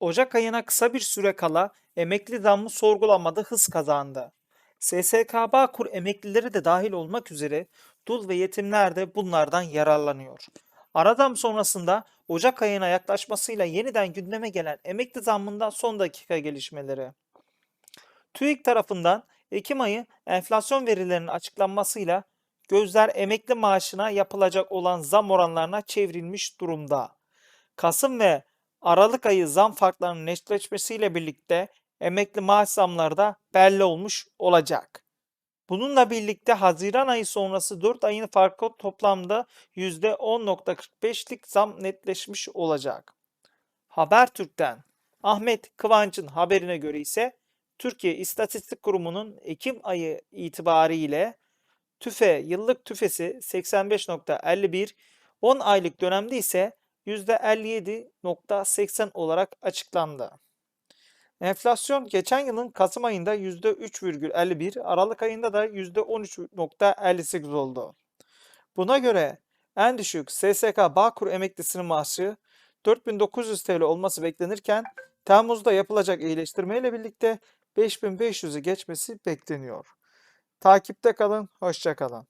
Ocak ayına kısa bir süre kala emekli zammı sorgulamada hız kazandı. SSK Bağkur emeklileri de dahil olmak üzere dul ve yetimler de bunlardan yararlanıyor. Ara zam sonrasında Ocak ayına yaklaşmasıyla yeniden gündeme gelen emekli zammında son dakika gelişmeleri. TÜİK tarafından Ekim ayı enflasyon verilerinin açıklanmasıyla gözler emekli maaşına yapılacak olan zam oranlarına çevrilmiş durumda. Kasım ve Aralık ayı zam farklarının netleşmesiyle birlikte emekli maaş zamları da belli olmuş olacak. Bununla birlikte Haziran ayı sonrası 4 ayın farkı toplamda %10.45'lik zam netleşmiş olacak. Habertürk'ten Ahmet Kıvanç'ın haberine göre ise Türkiye İstatistik Kurumu'nun Ekim ayı itibariyle tüfe yıllık tüfesi 85.51, 10 aylık dönemde ise %57.80 olarak açıklandı. Enflasyon geçen yılın Kasım ayında %3,51, Aralık ayında da %13.58 oldu. Buna göre en düşük SSK Bağkur emeklisinin maaşı 4900 TL olması beklenirken Temmuz'da yapılacak iyileştirmeyle birlikte 5500'ü geçmesi bekleniyor. Takipte kalın, hoşça kalın.